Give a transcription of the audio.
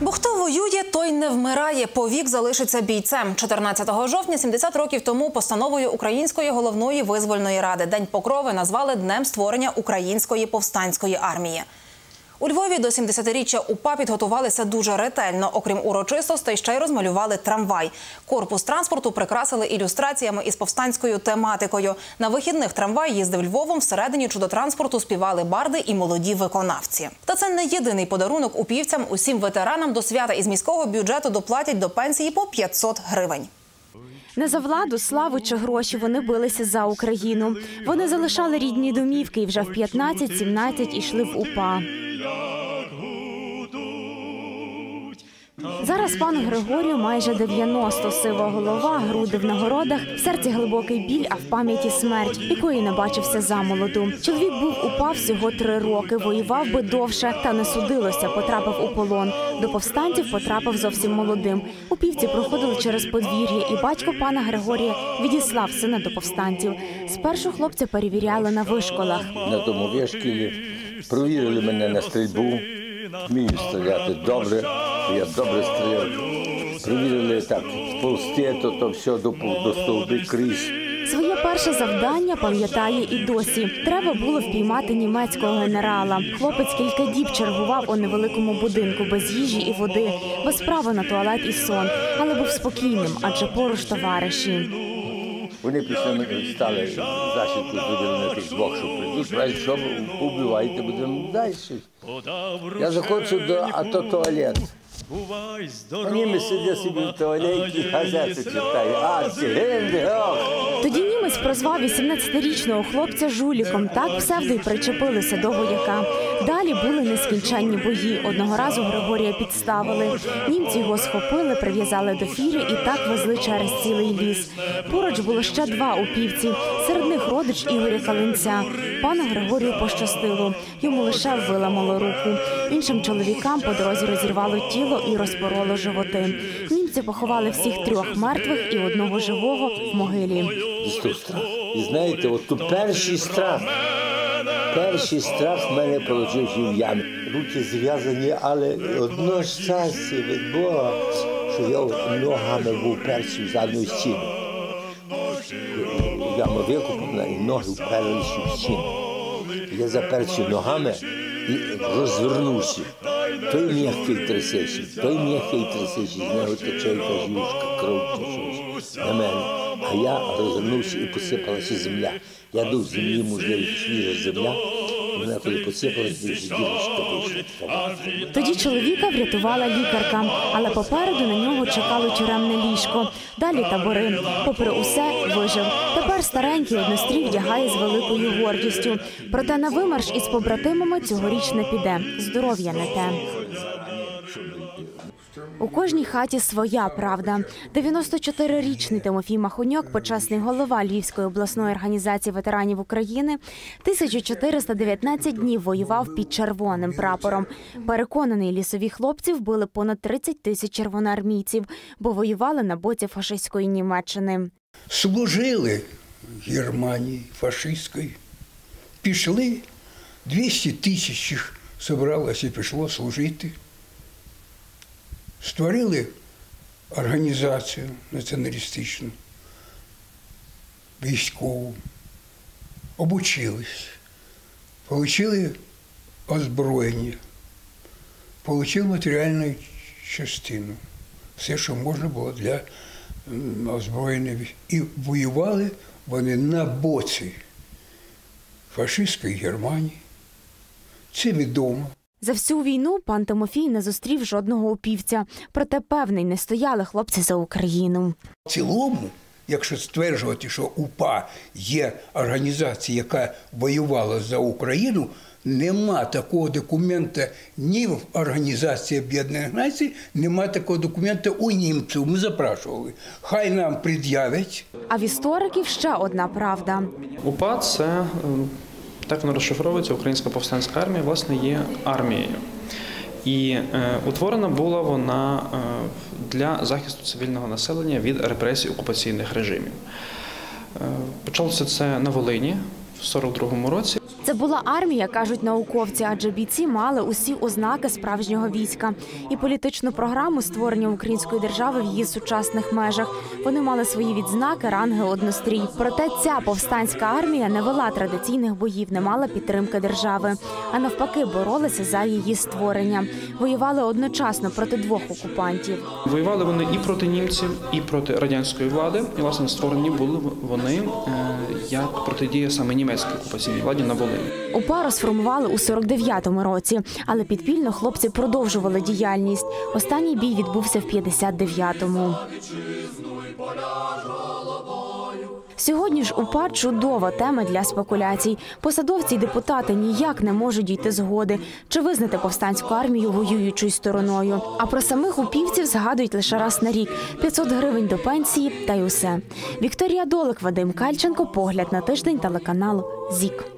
Бо хто воює, той не вмирає. Повік залишиться бійцем. 14 жовтня, 70 років тому, постановою Української головної визвольної ради День Покрови назвали днем створення Української повстанської армії. У Львові до 70-річчя УПА підготувалися дуже ретельно. Окрім урочистостей, ще й розмалювали трамвай. Корпус транспорту прикрасили ілюстраціями із повстанською тематикою. На вихідних трамвай їздив Львовом. Всередині чудотранспорту співали барди і молоді виконавці. Та це не єдиний подарунок упівцям. Усім ветеранам до свята із міського бюджету доплатять до пенсії по 500 гривень. Не за владу, славу чи гроші вони билися за Україну. Вони залишали рідні домівки і вже в 15-17 ішли в УПА. Зараз пану Григорію майже 90, сива голова, груди в нагородах, в серці глибокий біль, а в пам'яті смерть, якої не бачився замолоду. Чоловік був упа всього три роки, воював би довше, та не судилося, потрапив у полон. До повстанців потрапив зовсім молодим. Упівці проходили через подвір'я, і батько пана Григорія відіслав сина до повстанців. Спершу хлопця перевіряли на вишколах. на тому вишкілі, провірили мене на стрільбу, вмію стріляти добре, я добре стріляв. Провірили так, сползти, то, то все до, до стовби крізь. Своє перше завдання пам'ятає і досі. Треба було впіймати німецького генерала. Хлопець кілька діб чергував у невеликому будинку без їжі і води, без права на туалет і сон, але був спокійним, адже поруч товариші. Вони після мене стали засідку зробили на тих двох, що прийдуть, кажуть, що ви будемо далі. Я заходжу до а то туалет. Вони ми сидять собі в туалеті, газети читають. А, ці прозвав 18-річного хлопця жуліком. Так псевдо й причепилися до вояка. Далі були нескінченні бої. Одного разу Григорія підставили. Німці його схопили, прив'язали до фіри і так везли через цілий ліс. Поруч було ще два упівці. Серед них родич Ігоря Калинця. Пану Григорію пощастило. Йому лише виламало руку. Іншим чоловікам по дорозі розірвало тіло і розпороло животи. Німці поховали всіх трьох мертвих і одного живого в могилі. Страх. І знаєте, от ту перший страх, перший страх в мене отримав в. Руки зв'язані, але одно щастя від Бога, що я ногами був перший в задню стіну. Яма викопана і ноги вперлися в стіну. Я заперся ногами і розвернувся. Той м'який трясечий, той м'який трясечий, з нього тече якась кров чи на мене. А я розвернувся і посипалася земля. Я дув землі, можливо, свіжа земля. Дівчинка. Тоді чоловіка врятувала лікарка, але попереду на нього чекало тюремне ліжко. Далі табори. Попри усе, вижив. Тепер старенький однострій вдягає з великою гордістю. Проте на вимарш із побратимами цьогоріч не піде. Здоров'я не те. У кожній хаті своя правда. 94-річний Тимофій Махоньок, почесний голова Львівської обласної організації ветеранів України, 1419 днів воював під червоним прапором. Переконаний, лісові хлопці вбили понад 30 тисяч червоноармійців, бо воювали на боці фашистської Німеччини. служили Германії фашистської, пішли, 200 тисяч їх зібралося і пішло служити. Створили організацію націоналістичну, військову, обучились, отримали озброєння, отримали матеріальну частину, все, що можна було для м, озброєних. І воювали вони на боці фашистської Германії. Це відомо. За всю війну пан Тимофій не зустрів жодного упівця. Проте певний не стояли хлопці за Україну. В цілому, якщо стверджувати, що УПА є організація, яка воювала за Україну, нема такого документа ні в Організації Об'єднаних Націй, нема такого документа у німців. Ми запрашували. Хай нам пред'явять. А в істориків ще одна правда. УПА це е, так воно розшифровується. Українська повстанська армія власне є армією. І е, утворена була вона е, для захисту цивільного населення від репресій окупаційних режимів. Е, почалося це на Волині в 42-му році. Була армія, кажуть науковці, адже бійці мали усі ознаки справжнього війська і політичну програму створення української держави в її сучасних межах. Вони мали свої відзнаки, ранги, однострій. Проте ця повстанська армія не вела традиційних боїв, не мала підтримки держави, а навпаки, боролися за її створення. Воювали одночасно проти двох окупантів. Воювали вони і проти німців, і проти радянської влади. І власне створені були вони е, як протидія саме німецькій окупаційній владі на Волині. УПА розформували у 49-му році, але підпільно хлопці продовжували діяльність. Останній бій відбувся в 59-му. Сьогодні ж УПА чудова тема для спекуляцій. Посадовці й депутати ніяк не можуть дійти згоди чи визнати повстанську армію воюючою стороною. А про самих упівців згадують лише раз на рік 500 гривень до пенсії та й усе. Вікторія Долик, Вадим Кальченко. Погляд на тиждень телеканалу ЗІК.